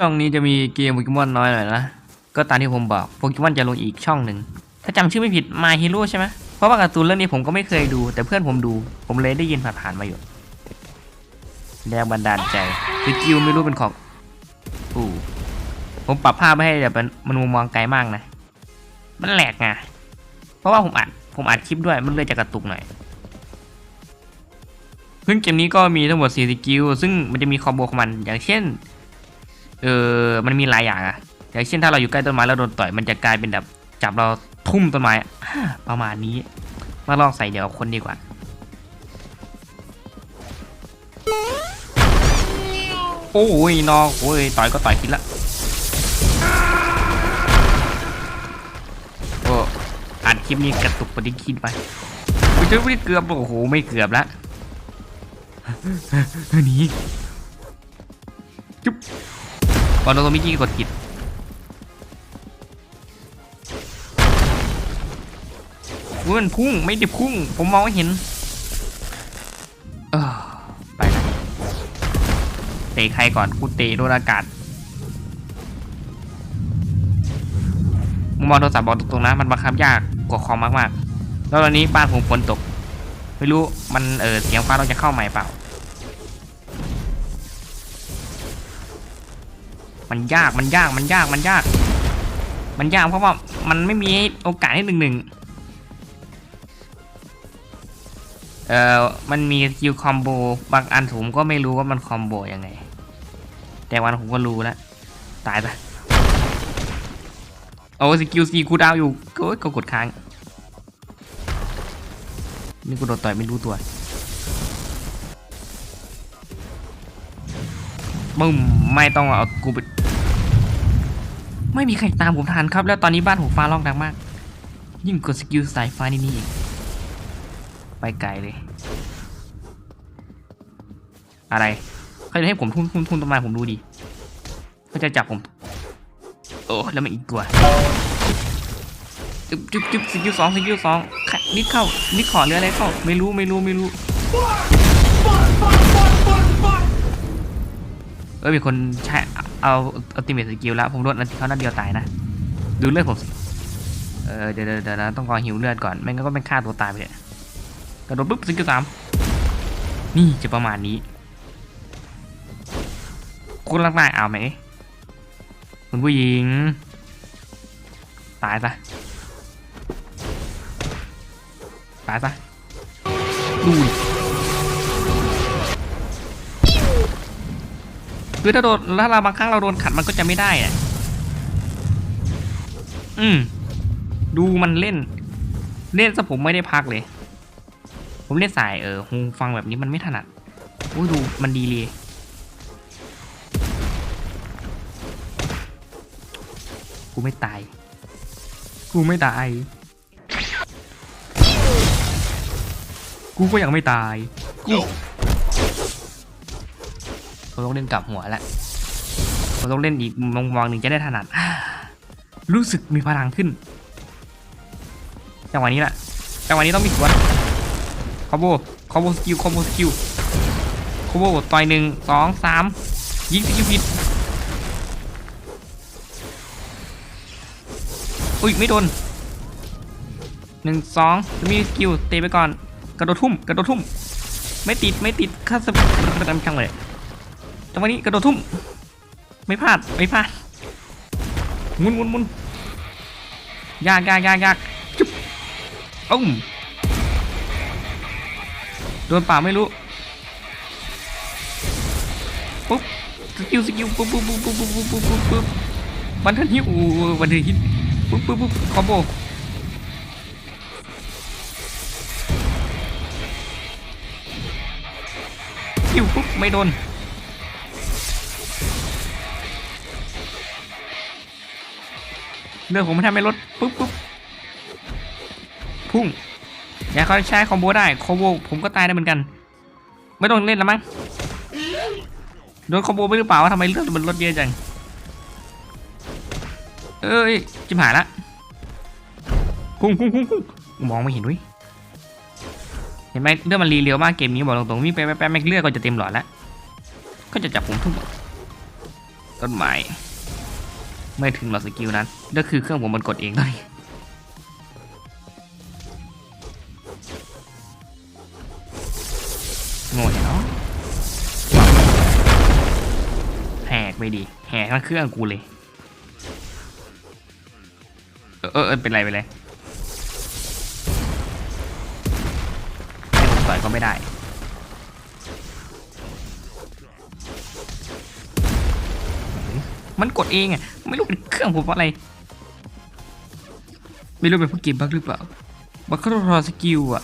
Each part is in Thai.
ช่องนี้จะมีเกมโปเกมอนน้อยหน่อยนะ ก็ตามที่ผมบอกโปเกมอนจะลงอีกช่องหนึ่ง ถ้าจำชื่อไม่ผิด My Hero ใช่ไหมเพราะว่าการ์ตูนเรื่องนี้ผมก็ไม่เคยดู แต่เพื่อนผมดู ผมเลยได้ยินผ่านๆมาอยู่แรงบันดาลใจสกิลไม่รู้เป็นของอู้ผมปรับภาพไม่ให้แบบมันมันมุมมองไกลมากนะ มันแหลกไงเพราะว่าผมอัดผมอัดคลิปด้วยมันเลยจะกระตุกหน่อยซึ่งเกมนี้ก็มีทั้งหมด4สกิลซึ่งมันจะมีคอมโบของมันอย่างเช่น เออมันมีหลายอย่างอะอย่างเช่นถ้าเราอยู่ใกล้ต้นไม้แล้วโดนต่อยมันจะกลายเป็นแบบจับเราทุ่มต้นไม้ประมาณนี้มาลองใส่เดี๋ยวกับคนดีกว่าโอ้ยนอกโอ้ยต่อยก็ต่อยผิดละโอ้อัดคลิปนี้กระตุกปฏิคิดไปไม่ใช่ไม่เกือบโอ้โหไม่เกือบละหนี ก่อนโดนตัวมิกกี้กดผิดมันพุ่งไม่ได้พุ่ง ผมมองไม่เห็นเออไปละเตะใครก่อนกูเตะโดนอากาศมุมมองโทรศัพท์บอกตรงๆนะมันบังคับยากกว่าคอมมากๆ แล้วตอนนี้บ้านผมฝนตก ไม่รู้มันเออเสียงฟ้าเราจะเข้าใหม่เปล่า มันยากมันยากมันยากมันยาก มันยากเพราะว่ามันไม่มีโอกาสให้หนึ่งหนึ่งเอ่อมันมีสกิลคอมโบบางอันผมก็ไม่รู้ว่ามันคอมโบยังไง แต่วันผมก็รู้แล้วตายปะโอ้สกิลซีกูดาวอยู่ก็ก็กดค้างนี่กูโดนต่อยไม่รู้ตัวบึ้มไม่ต้องเอากูไป ไม่มีใครตามผมทันครับ แล้วตอนนี้บ้านผมฟ้าร้องดังมาก ยิ่งกดสกิลสายฟ้านี่นี่อีกไปไกลเลย อะไรเขาจะให้ผมทุ่มทุ่มทุ่มต้นไม้ผมดูดิเขาจะจับผม โอ้แล้วมันอีกตัวจุ๊บจุ๊บจุ๊บสกิลสองสกิลสองนิดเข้านิดขอเรืออะไรเข้าไม่รู้ไม่รู้ไม่รู้เออมีคนใช้ เอาอัลติเมทสกิลแล้วผมโดนอันเขานัดเดียวตายนะ ดูเลือดผมเออเดี๋ยวเดี๋ยวนะต้องรอหิวเลือดก่อนไม่งั้นก็เป็นฆ่าตัวตายไปเลยกระโดดปุ๊บสกิลสามนี่จะประมาณนี้คุณรักนายเอาไหมคุณผู้หญิง ตายซะตายซะดู คือถ้าโดนถ้าเราบางครั้งเราโดนขัดมันก็จะไม่ได้อะอืม ดูมันเล่น เล่นซะผมไม่ได้พักเลย ผมเล่นสายเออหูฟังแบบนี้มันไม่ถนัดโอ้ยดูมันดีเลยกูไม่ตาย กูไม่ตาย กูก็ยังไม่ตาย กู เราต้องเล่นกลับหัวแล้วเราต้องเล่นอีกมองมองหนึ่งจะได้ถนัด รู้สึกมีพลังขึ้น จังหวะนี้แหละ จังหวะนี้ต้องมีสวนคอมโบคอมโบสกิลคอมโบสกิลคอมโบต่อยหนึ่งสองสามยิงสกิลผิดอุ้ยไม่โดนหนึ่งสองมีสกิลเตะไปก่อน กระโดดทุ่ม กระโดดทุ่ม ไม่ติด ไม่ติดข้าสประจำช่างเลย จังหวะนี้กระโดดทุ่ม ไม่พลาด ไม่พลาดหมุนหมุนหมุนยากยากยากยากจุ๊บอุ้มโดนป่าไม่รู้ ปุ๊บ สกิลสกิลปุ๊บปุ๊บปุ๊บปุ๊บปุ๊บปุ๊บปุ๊บปุ๊บบันเทิงฮิวบันเทิงฮิตปุ๊บปุ๊บปุ๊บคอมโบคิวปุ๊บไม่โดน เรื่อผมไม่ทำไม่ลดปุ๊บปุ๊บพุ่งอย่าเขาใช้คอมโบได้คอมโบผมก็ตายได้เหมือนกัน ไม่ต้องเล่นแล้วมั้งโดนคอมโบไปหรือเปล่าวะทำไมเลือดมันลดเยอะจังเอ้ยจิมหายละพุ่งพุ่งพุ่งพุ่งมองไม่เห็นว้ยเห็นไหมเรื่องมันรีเรียวมากเกมนี้บอกตรงๆวิ่งไปแป๊บๆแม่งเลือดก็จะเต็มหลอดแล้วก็จะจับผมทุกต้นไม้ ไม่ถึงหรอกสกิลนั้นก็คือเครื่องผมมันกดเองตอนนี้โง่เนาะแหกไปดิแหกทั้งเครื่องกูเลยเออเออเออเป็นไรไปเลยให้ผมต่อยก็ไม่ได้ มันกดเองอะไม่รู้เป็นเครื่องผมอะไร ไม่รู้เป็นพวกเกมบั๊กหรือเปล่าบั๊กเขารอสกิลอะ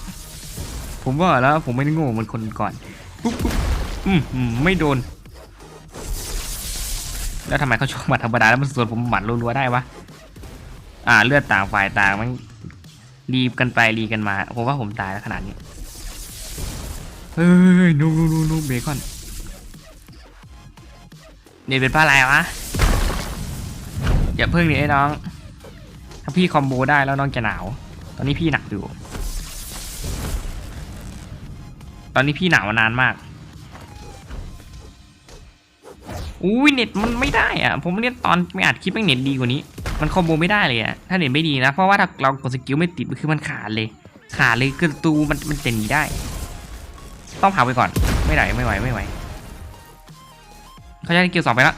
ผมว่าแล้วผมไม่ได้โง่เหมือนคนก่อนปุ๊บปุ๊บอืมอืมไม่โดน แล้วทำไมเขาชกหมัดธรรมดาแล้วมันส่วนผมหมัดรัวๆได้วะอ่าเลือดต่างฝ่ายต่างมันรีบกันไปรีกันมาผมว่าผมตายแล้วขนาดนี้เฮ้ยนูนูนูนูเบคอน เนี่ยเป็นปลาอะไรวะอย่าเพิ่งดิไอ้น้อง ถ้าพี่คอมโบได้แล้วน้องจะหนาว ตอนนี้พี่หนักอยู่ ตอนนี้พี่หนาวมานานมาก อุ้ยเน็ตมันไม่ได้อะผมเล่นตอนไม่อัดคลิปแม่เน็ตดีกว่านี้ มันคอมโบไม่ได้เลยอะถ้าเน็ตไม่ดีนะ เพราะว่าถ้าเรากดสกิลไม่ติดคือมันขาดเลย ขาดเลยคือตูมันมันจะหนีได้ ต้องเผาไปก่อน ไม่ไหวไม่ไหวไม่ไหว เขาจะสกิลสองไปแล้ว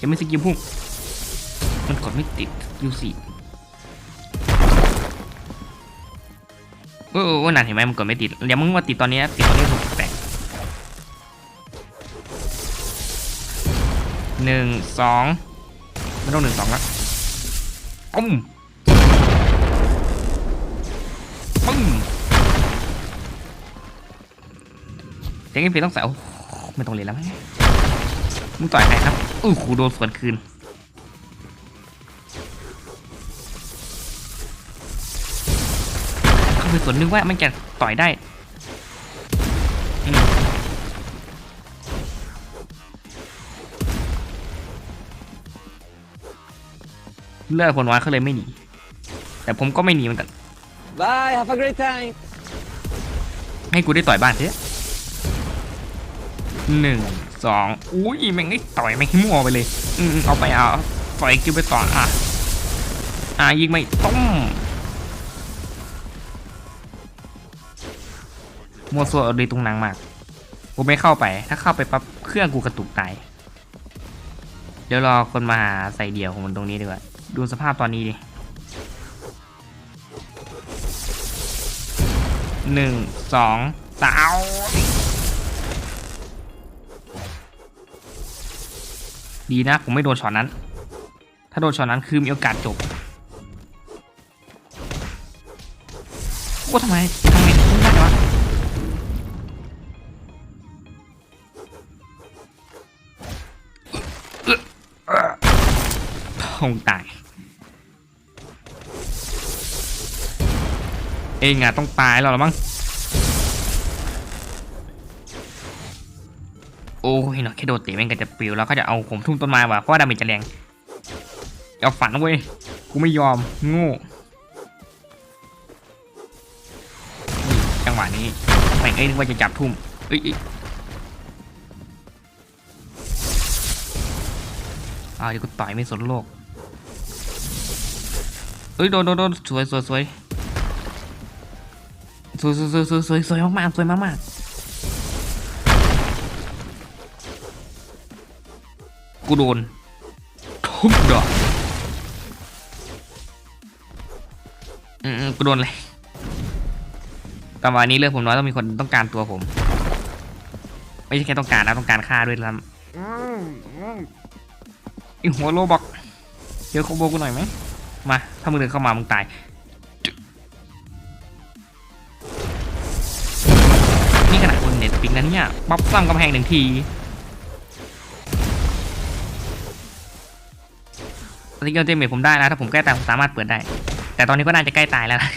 ยังไม่สกิลพุ่งมันกดไม่ติดยูสี่เออเออนั่นเห็นไหมมันกดไม่ติดเดี๋ยวมึงมาติดตอนนี้นะติดตอนนี้ถูกแตกหนึ่งสองไม่ต้องหนึ่งสองล้วปุ้มปุ้มเจ๊งไอ้เพต้องใส่ไม่ต้องเรียนแล้วไหม มึงต่อยใครครับอู้หูโดนสวนคืนเข้าไปสวนนึกว่ามันจะต่อยได้อืมเลือกคนน้อยเขาเลยไม่หนี แต่ผมก็ไม่หนีเหมือนกัน Bye, have a great time. ให้กูได้ต่อยบ้านเถอะหนึ่ง สองอุ้ยแม่งไอ้ต่อยแม่งให้มั่วไปเลย อืมเอาไปเอาต่อยคิวไปต่ออะอะยิงไม่ต้มมัวซัวเอดีตรงนังมากกูไม่เข้าไป ถ้าเข้าไปปั๊บเครื่องกูกระตุกตาย เดี๋ยวรอคนมาหาใส่เดี่ยวของมันตรงนี้ดีกว่า ดูสภาพตอนนี้ดิหนึ่งสองสาม ดีนะ ผมไม่โดนช็อตนั้น ถ้าโดนช็อตนั้นคือมีโอกาสจบว่าทำไมทำไมถึงได้วะคงตาย เองอะต้องตายแล้วหรอมั้ง โอ้ยเนาะแค่โดนเตะแม่งก็จะปลิวแล้วก็จะเอาผมทุ่มต้นไม้ว่ะเพราะว่าดาเมจจะแรงเอาฝันเว้ยกูไม่ยอมโง่จังหวะนี้แม่งเอ้ยนึกว่าจะจับทุ่มเอ้ยเอ้ยอ้าเดี๋ยวกูต่อยไม่สนโลกเอ้ยโดนโดนโดนสวยสวยสวยสวยสวยสวยสวยสวยสวยมากๆสวยมากๆกููโดนทุบดอกอืมกูโดนเลยแต่วันนี้เรื่องผมน้อยต้องมีคนต้องการตัวผม ไม่ใช่แค่ต้องการนะต้องการฆ่าด้วยซ้ำไอหัวโลบอกเจอโคโบกูหน่อยไหมมาถ้ามึงเดินเข้ามามึงตายนี่ขนาดคนเน็ตปิงนั้นเนี่ยป๊อปซ้ำกำแพงหนึ่งที สกิลเจมเมผมได้นะถ้าผมใกล้ตายผมสามารถเปิดได้ แต่ตอนนี้ก็น่าจะใกล้ตายแล้วนะ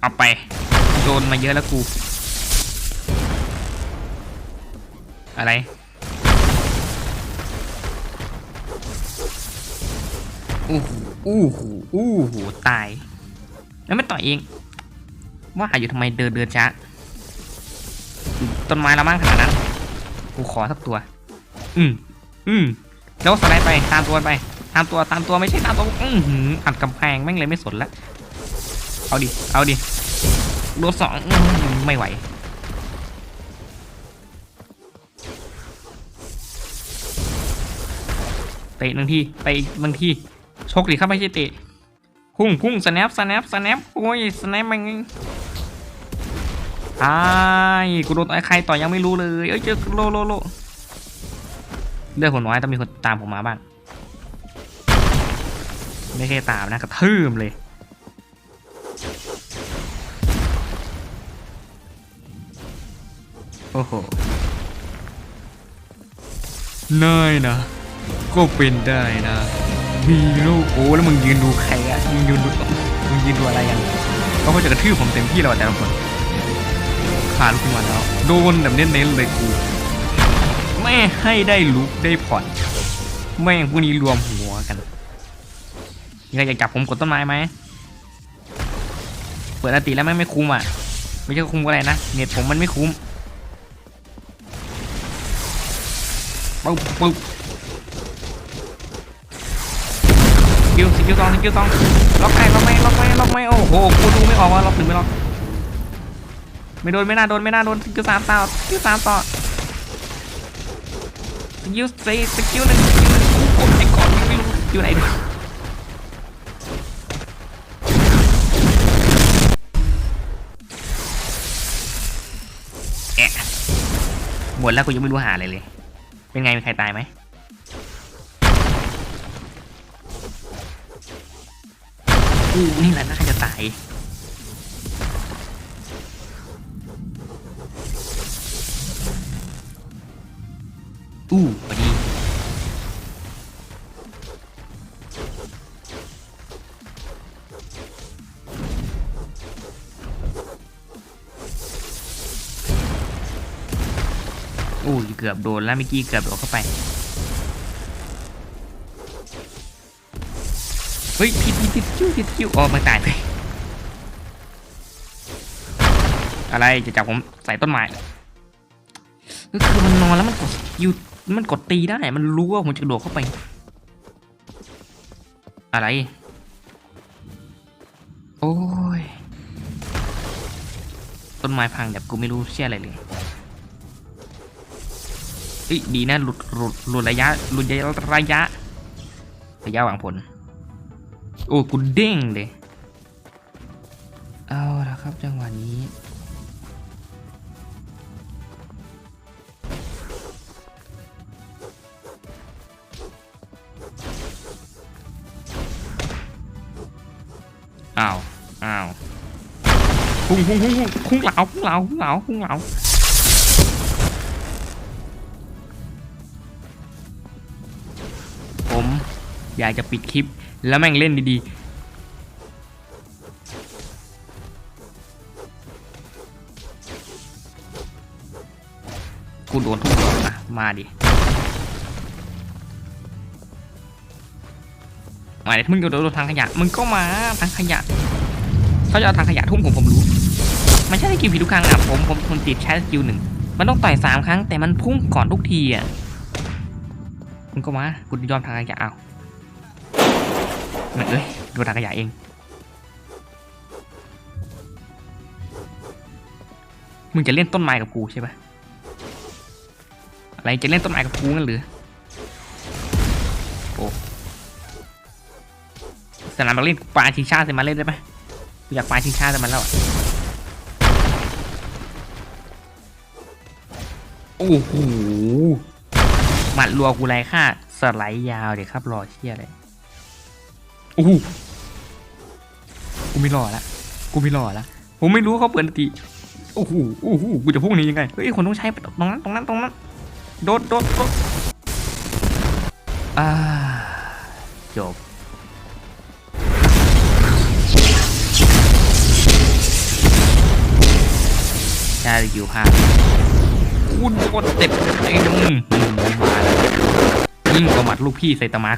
เอาไป โดนมาเยอะแล้วกู อะไรอู้หูอู้หูอู้หูตาย แล้วไม่ต่อยเอง ว่าอยู่ทำไมเดินเดินช้า ต้นไม้ละมั่งขนาดนั้น กูขอสักตัว อืม อืม แล้วสไลด์ไป ตามตัวไป ตามตัว ตามตัวไม่ใช่ตามตัว อือหืออัดกำแพงแม่งเลยไม่สนละ เอาดิ เอาดิโดนสองไม่ไหว เตะหนึ่งทีเตะอีกหนึ่งทีชกดิครับไม่ใช่เตะ พุ่งพุ่งสแนปสแนปสแนปโอ้ยสแนปมัน ไอ้ายกูโดนต่อยใครต่อยยังไม่รู้เลยเอ้ยเจอโลโลโลเลือดผมน้อยต้องมีคนตามผมมาบ้างไม่แค่ตามนะกระทืบเลยโอ้โหนายนะ ก็เป็นได้นะมีลูกโอ้แล้วมึงยืนดูใครอะมึงยืนดูมึงยืนดูอะไรกันเขาก็จะกระทืบผมเต็มที่แล้วแต่ละคน ขาลุกขึ้นมาแล้ว โดนแบบเน้นๆเลยกู ไม่ให้ได้ลุกได้ผ่อน แม่งพวกนี้รวมหัวกันมีใครอยากจับผมกดต้นไม้ไหม เปิดอติแล้วแม่ไม่คุ้มอะ ไม่ใช่คุ้มก็อะไรนะ เน็ตผมมันไม่คุ้มปึ๊บปึ๊บสกิลสกิลสองสกิลสองล็อกไงล็อกไม่ล็อกไม่ล็อกไม่โอ้โหกูดูไม่ออกว่าล็อกถึงไม่ล็อก ไม่โดนไม่น่าโดนไม่น่าโดนสกิลสามต่อสกิลสามต่อสกิลสี่สกิลหนึ่งสกิลหนึ่งกดไอ้ก่อนไม่รู้สกิลไหนดิแอะหมดแล้วกูยังไม่รู้หาอะไรเลย เป็นไงมีใครตายไหมกูนี่แหละน่าจะตาย อู้ยเกือบโดนแล้วเมื่อกี้เกือบโดนเข้าไป เฮ้ยผิดผิดผิดคิวผิดคิวอ๋อมันตายไป อะไรจะจับผมใส่ต้นไม้ก็คือมันนอนแล้วมันกดยูมันกดตีได้ มันรู้ว่าผมจะโดดเข้าไป อะไร โอ้ย ต้นไม้พังแบบกูไม่รู้เชี่ยอะไรเลย อ้ยดีนะหลุดหลุดหลุดระยะหลุดระยะระยะระยะหวังผล โอ้กูเด้งเลยเอาละครับจังหวะนี้อ้าวอ้าวพุ่งพุ่งพุ่งพุ่งพุ่งเหลาพุ่งเหลาพุ่งเหลาพุ่งเหลา อยากจะปิดคลิป แล้วแม่งเล่นดีๆ กูโดนทุกดอกนะมาดิ มาดิมึงโดนทางขยะ มึงก็มาทางขยะ เขาจะเอาทางขยะทุ่มผมผมรู้มันใช่สกิลผิดทุกครั้งอะผมผมผมติดใช้สกิลหนึ่งมันต้องต่อยสามครั้งแต่มันพุ่งก่อนทุกทีอะมึงก็มากูยอมทางขยะเอา มันเอ้ยดูทางขยะเอง มึงจะเล่นต้นไม้กับกูใช่ปะอะไรจะเล่นต้นไม้กับกูงั้นหรือโอ้สนามเราเล่นปลาชิงชาติมาเล่นได้ปะกูอยากปลาชิงชาติมันแล้วอะโอ้โหหมัดรัวกูไรค่าสไลด์ยาวเดี๋ยวครับรอเชี่ยเลย อ้กูไม่รอละกูไม่รอละผมไม่รู้เขาเปิดตีโอ้โหโอ้โหกูจะพุ่งหนี้ยังไงเฮ้ยคนต้องใช้ตรงนั้นตรงนั้นตรงนั้นโดดโดดโดดอ่าจบได้คิวพลาคุณโดนเต็มเต็มอืมมาแล้วยิ่งกว่าหมัดลูกพี่ไซตามะ